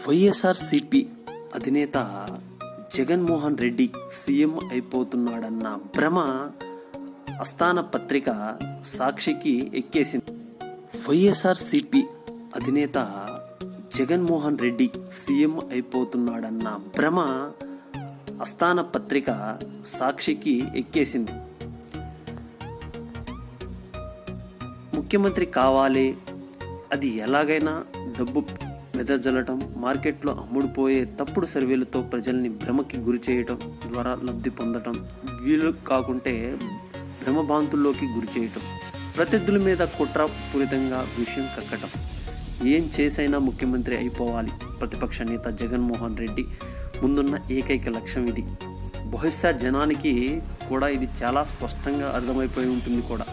వైఎస్ఆర్సిపి అధినేత జగన్మోహన్ రెడ్డి సీఎం అయిపోతున్నాడన్న భ్రమ అస్థాన పత్రిక సాక్షికి ఎక్కేసింది. వైఎస్ఆర్సిపి అధినేత జగన్మోహన్ రెడ్డి సీఎం అయిపోతున్నాడన్న భ్రమ అస్థాన పత్రిక సాక్షికి ఎక్కేసింది. ముఖ్యమంత్రి కావాలి అది ఎలాగైనా డబ్బు వెదజల్లటం మార్కెట్లో అమ్ముడుపోయే తప్పుడు సర్వేలతో ప్రజల్ని భ్రమకి గురి చేయటం ద్వారా లబ్ధి పొందటం వీలు కాకుంటే భ్రమభాంతుల్లోకి గురి చేయటం ప్రత్యర్థుల మీద కుట్రపూరితంగా విషయం కక్కటం. ఏం చేసైనా ముఖ్యమంత్రి అయిపోవాలి. ప్రతిపక్ష నేత జగన్మోహన్ రెడ్డి ముందున్న ఏకైక లక్ష్యం ఇది. బహుశా జనానికి కూడా ఇది చాలా స్పష్టంగా అర్థమైపోయి ఉంటుంది కూడా.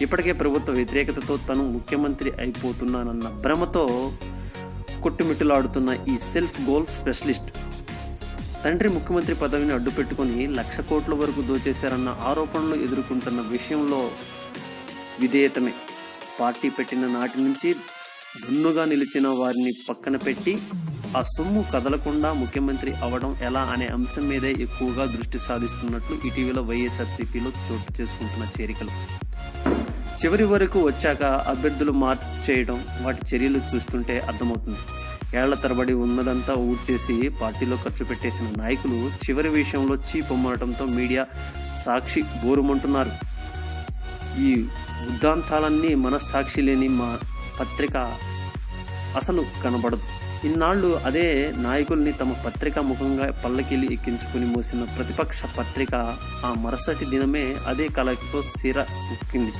ఇప్పటికే ప్రభుత్వ వ్యతిరేకతతో తను ముఖ్యమంత్రి అయిపోతున్నానన్న భ్రమతో కొట్టుమిట్టులాడుతున్న ఈ సెల్ఫ్ గోల్ స్పెషలిస్ట్. తండ్రి ముఖ్యమంత్రి పదవిని అడ్డుపెట్టుకుని లక్ష కోట్ల వరకు దోచేశారన్న ఆరోపణలు ఎదుర్కొంటున్న విషయంలో విధేయతమే. పార్టీ పెట్టిన నాటి నుంచి దున్నుగా నిలిచిన వారిని పక్కన పెట్టి ఆ సొమ్ము కదలకుండా ముఖ్యమంత్రి అవడం ఎలా అనే అంశం మీదే ఎక్కువగా దృష్టి సాధిస్తున్నట్లు ఇటీవల వైఎస్ఆర్సీపీలో చోటు చేసుకుంటున్న చేరికలు. చివరి వరకు వచ్చాక అభ్యర్థులు మార్పు చేయడం వాటి చర్యలు చూస్తుంటే అర్థమవుతుంది. ఏళ్ళ తరబడి ఉన్నదంతా ఊడ్చేసి పార్టీలో ఖర్చు పెట్టేసిన నాయకులు చివరి విషయంలో చీపొమ్మనటంతో మీడియా సాక్షి బోరుమంటున్నారు. ఈ ఉద్దాంతాలన్నీ మనస్సాక్షి లేని మా పత్రిక అసలు కనబడదు. ఇన్నాళ్ళు అదే నాయకుల్ని తమ పత్రిక ముఖంగా పల్లకిలి ఎక్కించుకుని మోసిన ప్రతిపక్ష పత్రిక ఆ మరుసటి దినమే అదే కళతో సిర ఉక్కింది.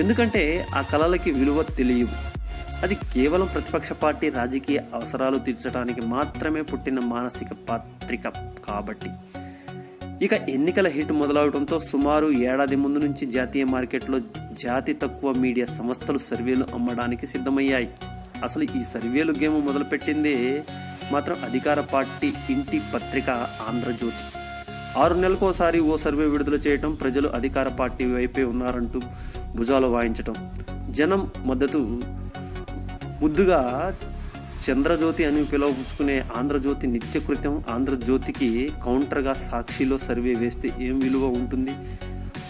ఎందుకంటే ఆ కళలకి విలువ తెలియదు. అది కేవలం ప్రతిపక్ష పార్టీ రాజకీయ అవసరాలు తీర్చడానికి మాత్రమే పుట్టిన మానసిక పత్రిక కాబట్టి. ఇక ఎన్నికల హిట్ మొదలవడంతో సుమారు ఏడాది ముందు నుంచి జాతీయ మార్కెట్లో జాతి తక్కువ మీడియా సంస్థలు సర్వేలు అమ్మడానికి సిద్ధమయ్యాయి. అసలు ఈ సర్వేలు గేమ్ మొదలుపెట్టిందే మాత్రం అధికార పార్టీ ఇంటి పత్రిక ఆంధ్రజ్యోతి. ఆరు నెలలకోసారి ఓ సర్వే విడుదల చేయటం ప్రజలు అధికార పార్టీ వైపే ఉన్నారంటూ భుజాలు వాయించటం. జనం మద్దతు ముద్దుగా చంద్రజ్యోతి అని పిలువపుచ్చుకునే ఆంధ్రజ్యోతి నిత్యకృత్యం. ఆంధ్రజ్యోతికి కౌంటర్గా సాక్షిలో సర్వే వేస్తే ఏం విలువ ఉంటుంది?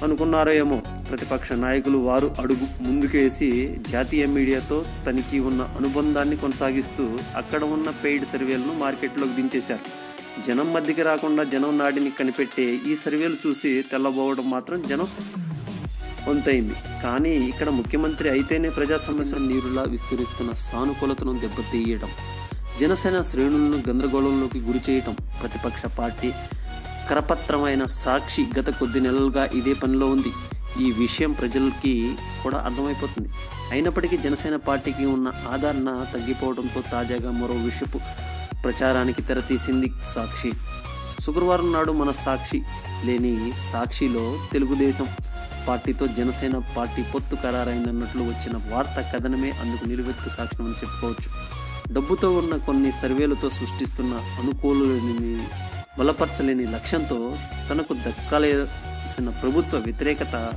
అనుకున్నారో ఏమో. ప్రతిపక్ష నాయకులు వారు అడుగు ముందుకేసి జాతీయ మీడియాతో తనిఖీ ఉన్న అనుబంధాన్ని కొనసాగిస్తూ అక్కడ ఉన్న పెయిడ్ సర్వేలను మార్కెట్లోకి దించేశారు. జనం మధ్యకి రాకుండా జనం నాడిని కనిపెట్టే ఈ సర్వేలు చూసి తెల్లబోవడం మాత్రం జనం వంతైంది. కానీ ఇక్కడ ముఖ్యమంత్రి అయితేనే ప్రజా సమస్యల నీరులా విస్తరిస్తున్న సానుకూలతను దెబ్బతీయడం జనసేన శ్రేణులను గందరగోళంలోకి గురి చేయటం ప్రతిపక్ష పార్టీ కరపత్రమైన సాక్షి గత కొద్ది నెలలుగా ఇదే పనిలో ఉంది. ఈ విషయం ప్రజలకి కూడా అర్థమైపోతుంది. అయినప్పటికీ జనసేన పార్టీకి ఉన్న ఆదరణ తగ్గిపోవడంతో తాజాగా మరో విషపు ప్రచారానికి తెరతీసింది సాక్షి. శుక్రవారం నాడు మన సాక్షి లేని సాక్షిలో తెలుగుదేశం పార్టీతో జనసేన పార్టీ పొత్తు ఖరారైందన్నట్లు వచ్చిన వార్త కథనమే అందుకు నిలువెత్తు సాక్ష్యమని చెప్పుకోవచ్చు. డబ్బుతో ఉన్న కొన్ని సర్వేలతో సృష్టిస్తున్న అనుకూలని బలపరచలేని లక్ష్యంతో తనకు దక్కాల్సిన ప్రభుత్వ వ్యతిరేకత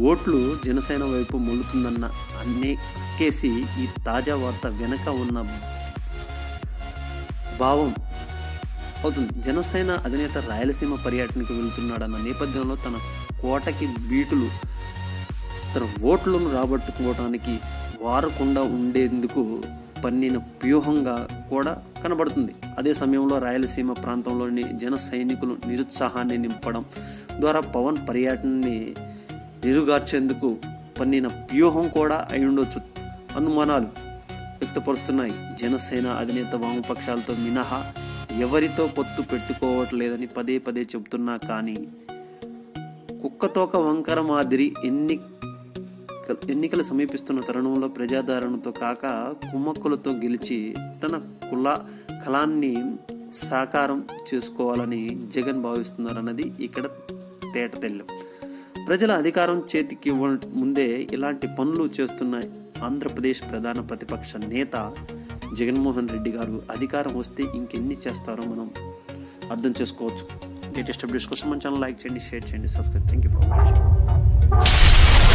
ఓట్లు జనసేన వైపు మొలుతుందన్న అన్నేకేసి ఈ తాజా వార్త వెనక ఉన్న భావం అవుతుంది. జనసేన అధినేత రాయలసీమ పర్యటనకు వెళ్తున్నాడన్న నేపథ్యంలో తన కోటకి బీటులు. తన ఓట్లను రాబట్టుకోవడానికి వారకుండా ఉండేందుకు పన్నిన వ్యూహంగా కూడా కనబడుతుంది. అదే సమయంలో రాయలసీమ ప్రాంతంలోని జన సైనికులు నిరుత్సాహాన్ని నింపడం ద్వారా పవన్ పర్యటనని నిరుగార్చేందుకు పన్నిన వ్యూహం కూడా అయి ఉండొచ్చు అనుమానాలు వ్యక్తపరుస్తున్నాయి. జనసేన అధినేత వామపక్షాలతో మినహా ఎవరితో పొత్తు పెట్టుకోవట్లేదని పదే పదే చెబుతున్నా కానీ కుక్కతోక వంకర మాదిరి ఎన్ని ఎన్నికలు సమీపిస్తున్న తరుణంలో ప్రజాదరణతో కాక కుమ్మక్కులతో గెలిచి తన కుల కళాన్ని సాకారం చేసుకోవాలని జగన్ భావిస్తున్నారన్నది ఇక్కడ తేట తెల్లం. ప్రజల అధికారం చేతికి ముందే ఇలాంటి పనులు చేస్తున్న ఆంధ్రప్రదేశ్ ప్రధాన ప్రతిపక్ష నేత జగన్మోహన్ రెడ్డి గారు అధికారం వస్తే ఇంకెన్ని చేస్తారో మనం అర్థం చేసుకోవచ్చు. లేటెస్ట్ అప్డేట్స్ కోసం మన ఛానల్ లైక్ చేయండి షేర్ చేయండి subscribe thank you for watching